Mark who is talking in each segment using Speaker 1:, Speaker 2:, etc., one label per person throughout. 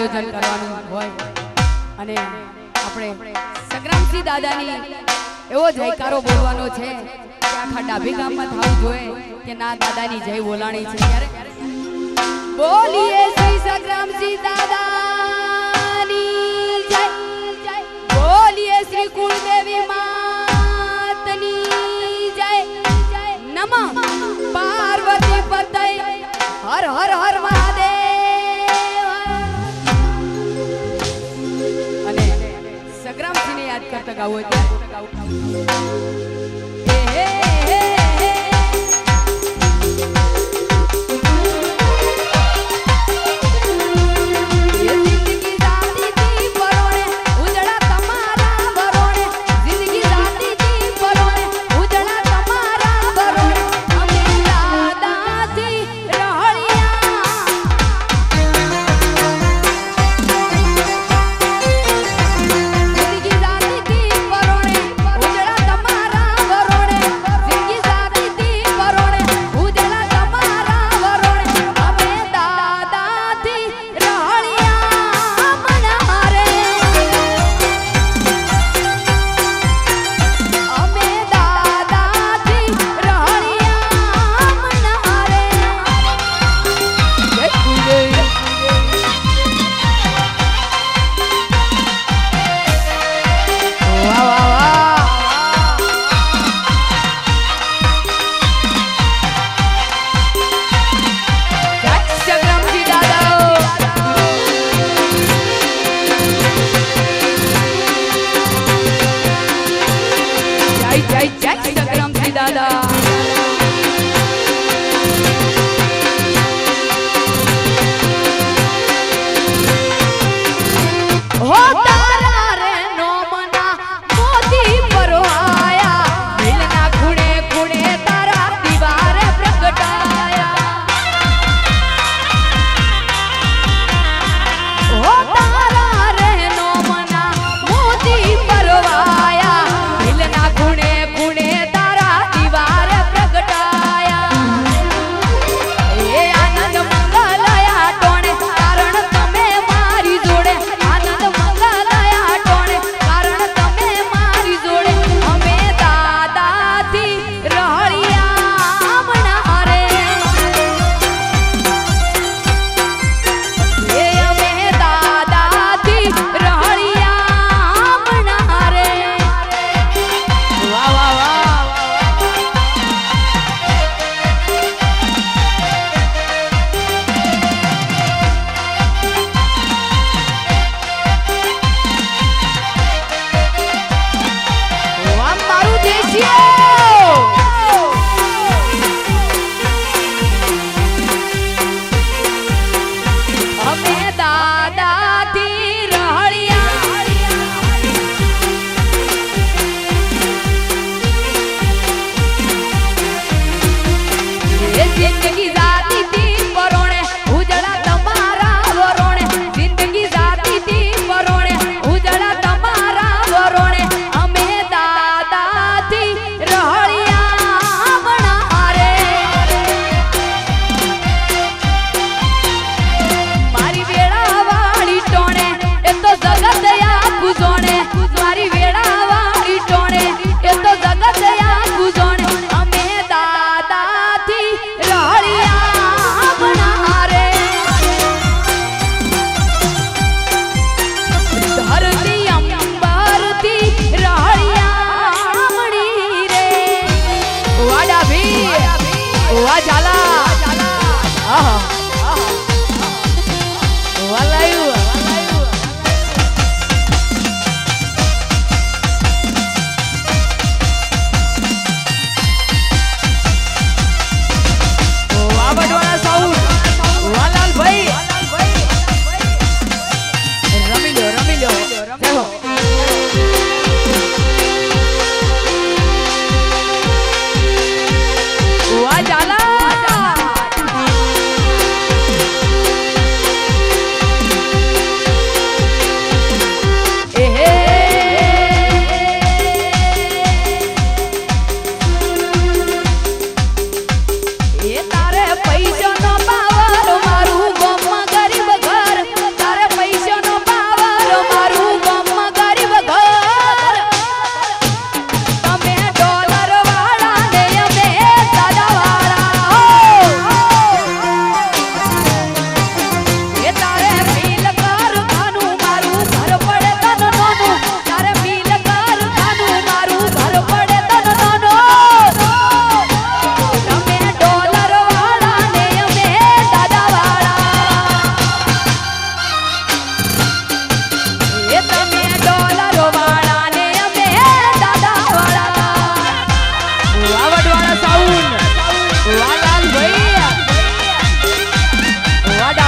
Speaker 1: આયોજન કરવાનું હોય. અને આપણે સંગ્રામસિંહ દાદાની એવો જયકારો બોલવાનો છે કે આખા ડાભી ગામમાં થવું જોઈએ કે ના દાદાની જય બોલાણી છે. ત્યારે બોલીએ શ્રી સંગ્રામસિંહ દાદા. ટકાવું હોય ત્યાં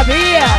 Speaker 1: sabia.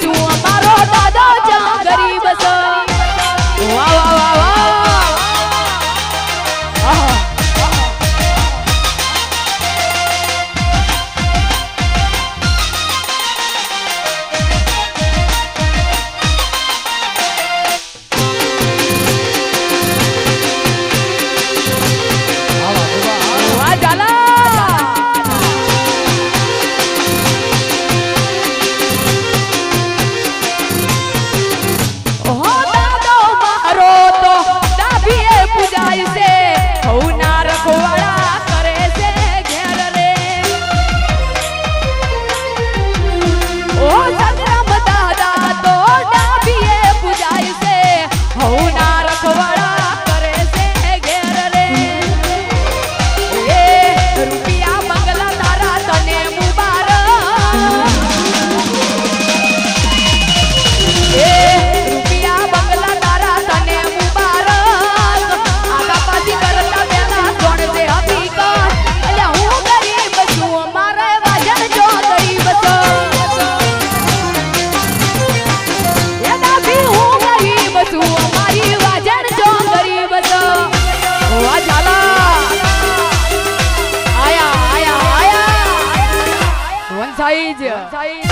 Speaker 1: do વન સાઈઝ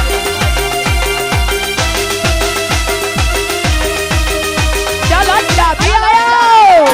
Speaker 1: ચાલો ડાબી આયો